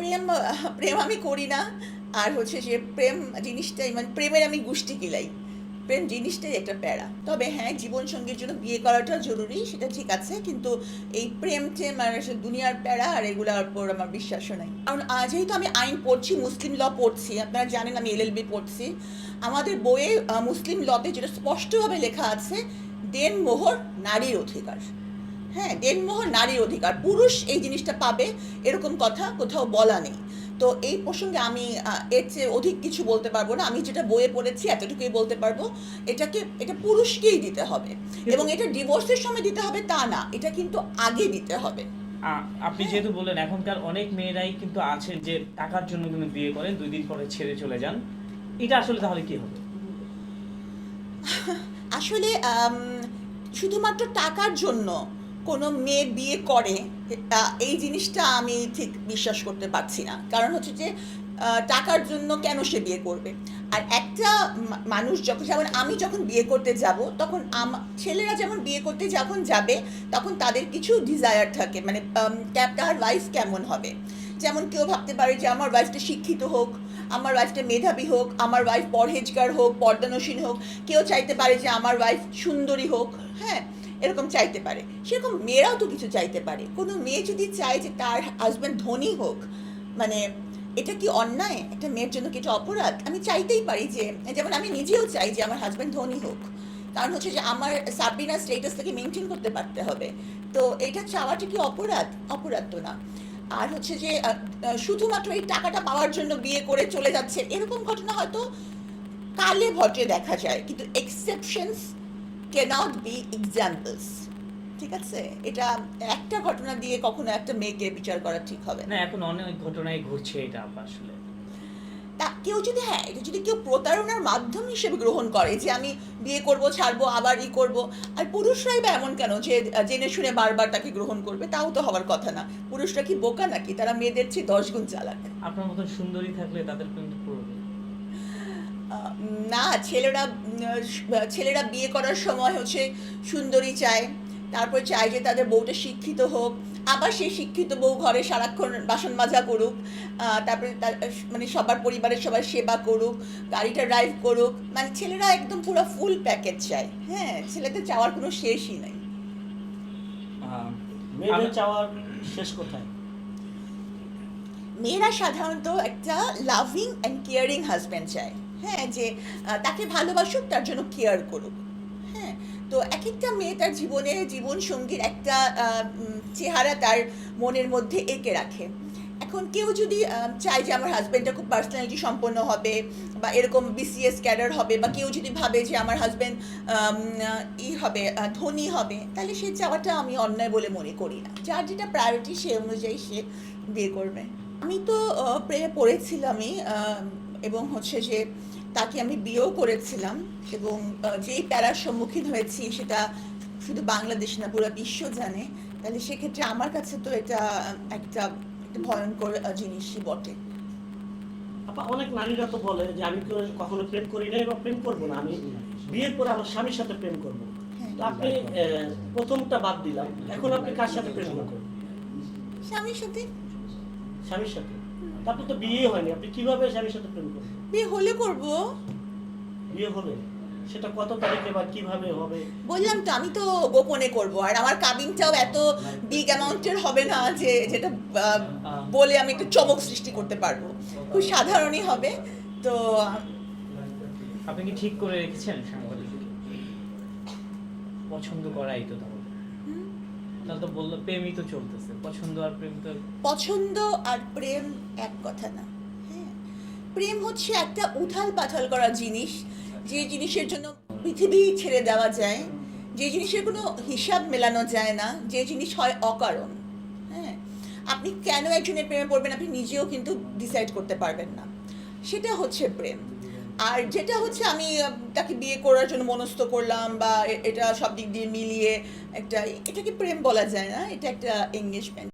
প্রেম প্রেম আমি করি না। আর হচ্ছে যে প্রেম জিনিসটাই মানে প্রেমের আমি গোষ্ঠী কিলাই প্রেম জিনিসটাই একটা প্যারা। তবে হ্যাঁ জীবন সঙ্গীর জন্য বিয়ে করাটা জরুরি, সেটা ঠিক আছে, কিন্তু এই প্রেম টেম আর দুনিয়ার প্যারা, আর এগুলোর উপর আমার বিশ্বাসও নাই। কারণ যেহেতু আমি আইন পড়ছি, মুসলিম ল পড়ছি, আপনারা জানেন আমি এলএলবি পড়ছি, আমাদের বইয়ে মুসলিম লতে যেটা স্পষ্টভাবে লেখা আছে, দেন মোহর নারীর অধিকার। হ্যাঁ দেনমোহর নারীর অধিকার। পুরুষ এই জিনিসটা পাবে এরকম কথা কোথাও বলা নেই। তো এই প্রসঙ্গে আমি এর চেয়ে অধিক কিছু বলতে পারব না। আমি যেটা বইয়ে পড়েছি এতটুকুই বলতে পারব। এটাকে এটা পুরুষকেই দিতে হবে। এবং এটা ডিভোর্সের সময় দিতে হবে তা না এটা কিন্তু আগে দিতে হবে। আপনি যেহেতু বললেন এখনকার অনেক মেয়েরাই কিন্তু আছে যে টাকার জন্য কিন্তু বিয়ে করেন দুই দিন পরে ছেড়ে চলে যান। এটা আসলে তাহলে কি হবে? আসলে শুধুমাত্র টাকার জন্য কোনো মেয়ে বিয়ে করে এই জিনিসটা আমি ঠিক বিশ্বাস করতে পারছি না। কারণ হচ্ছে যে টাকার জন্য কেন সে বিয়ে করবে? আর একটা মানুষ যখন, যেমন আমি যখন বিয়ে করতে যাব, তখন ছেলেরা যেমন বিয়ে করতে যখন যাবে, তখন তাদের কিছু ডিজায়ার থাকে। মানে তার ওয়াইফ কেমন হবে? যেমন কেউ ভাবতে পারে যে, আমার ওয়াইফটা শিক্ষিত হোক, আমার ওয়াইফটা মেধাবী হোক, আমার ওয়াইফ পরহেজগার হোক পর্দানসীন হোক। কেউ চাইতে পারে যে, আমার ওয়াইফ সুন্দরী হোক হ্যাঁ? এরকম চাইতে পারে। সেরকম মেয়েরাও তো কিছু চাইতে পারে। কোনো মেয়ে যদি চায় যে তার হাজব্যান্ড ধনী হোক মানে এটা কি অন্যায়? একটা মেয়ের জন্য কি এটা অপরাধ? আমি চাইতেই পারি যে, যেমন আমি নিজেও চাই যে আমার হাজব্যান্ড ধনী হোক। কারণ হচ্ছে যে আমার সাবরিনা স্টেটাসটাকে মেনটেন করতে পারতে হবে। তো এটা চাওয়াটা কি অপরাধ? অপরাধ তো না। আর হচ্ছে যে শুধুমাত্র এই টাকাটা পাওয়ার জন্য বিয়ে করে চলে যাচ্ছে, এরকম ঘটনা হয়তো কালে ভটে দেখা যায়। কিন্তু এক্সেপশনস ক্যানট বি এক্সাম্পলস ঠিক আছে? এটা একটা ঘটনা দিয়ে কখনো একটা মেয়েকে বিচার করা ঠিক হবে না। এখন অনেক ঘটনাই ঘটছে এটা আসলে। তা কেউ যদি হ্যাঁ এটা যদি কেউ প্রতারণার মাধ্যম হিসেবে গ্রহণ করে যে আমি বিয়ে করব ছাড়বো আবার ই করব আর পুরুষরাই বা এমন কেন যে জেনে শুনে বারবার তাকে গ্রহণ করবে তাও তো হওয়ার কথা না। পুরুষরা কি বোকা নাকি? তারা মেয়েদের চেয়ে দশ গুণ চালাক। আপনার মতন সুন্দরী থাকলে তাদের কিন্তু না ছেলেরা ছেলেরা বিয়ে করার সময় হচ্ছে সুন্দরী চায় তারপর চায় যে তাদের বউটা শিক্ষিত হোক আবার সেই শিক্ষিত বউ ঘরে সারাক্ষণ বাসন মাজা করুক তারপরে মানে সবার পরিবারের সবার সেবা করুক গাড়িটা ড্রাইভ করুক মানে ছেলেরা একদম পুরো ফুল প্যাকেজ চায়। হ্যাঁ ছেলেদের চাওয়ার কোনো শেষই নাই। মেয়েদের চাওয়ার শেষ কোথায়? মেয়েরা সাধারণত একটা লাভিং অ্যান্ড কেয়ারিং হাজব্যান্ড চায়। হ্যাঁ যে তাকে ভালোবাসুক, তার জন্য কেয়ার করুক। হ্যাঁ তো এক একটা মেয়ে তার জীবনে জীবন সঙ্গীর একটা চেহারা তার মনের মধ্যে এঁকে রাখে। এখন কেউ যদি চায় যে আমার হাজব্যান্ডটা খুব পার্সোনালিটি সম্পন্ন হবে বা এরকম বিসিএস ক্যাডার হবে বা কেউ যদি ভাবে যে আমার হাজব্যান্ড ই হবে ধনী হবে, তাহলে সে চাওয়াটা আমি অন্যায় বলে মনে করি না। যার যেটা প্রায়োরিটি সে অনুযায়ী সে বিয়ে করবে। আমি তো প্রেমে পড়েছিলামই এবং হচ্ছে যে তাকে আমি বিয়েও করেছিলাম এবং যেই প্যারার সম্মুখীন হয়েছি সেটা শুধু বাংলাদেশ না পুরো বিশ্ব জানে তাহলে সেক্ষেত্রে আমার কাছে তো এটা একটা ভয়ঙ্কর জিনিসই বটে। আপা অনেক নারীরা তো বলে যে আমি কখনো প্রেম করি নাই বা প্রেম করব না আমি বিয়ের পরে আমার স্বামীর সাথে প্রেম করব। হ্যাঁ। তো আপনি প্রথমটা বাদ দিলাম এখন আপনি কার সাথে প্রেম করবেন? স্বামীর সাথে? স্বামীর সাথে। তারপর তো বিয়ে হয়নি। আপনি কীভাবে স্বামীর সাথে প্রেম করবেন বিয়ে হলে করব। বিয়ে হলে? সেটা কত তারিখে বা কীভাবে হবে? বললাম তো আমি তো গোপনে করব। আর আমার কাবিনটাও এত বিগ অ্যামাউন্টের হবে না যে যেটা বলে আমি একটু চমক সৃষ্টি করতে পারব। খুব সাধারণই হবে। তো আপনি কি ঠিক করে রেখেছেন সাংবাদিককে? পছন্দ করাই তো তাহলে। তাহলে তো বলল, প্রেমই তো চলতেছে, পছন্দ আর প্রেম তো পছন্দ আর প্রেম এক কথা না হ্যাঁ। প্রেম হচ্ছে একটা উথাল পাথাল করা জিনিস, যে জিনিসের জন্য পৃথিবী ছেড়ে দেওয়া যায়, যে জিনিসের কোনো হিসাব মেলানো যায় না, যে জিনিস হয় অকারণ হ্যাঁ। আপনি কেন একজনের প্রেমে পড়বেন, আপনি নিজেও কিন্তু ডিসাইড করতে পারবেন না। সেটা হচ্ছে প্রেম। আর যেটা হচ্ছে আমি তাকে বিয়ে করার জন্য মনস্থ করলাম বা এটা সব দিক দিয়ে মিলিয়ে একটা, এটাকে প্রেম বলা যায় না, এটা একটা এঙ্গেজমেন্ট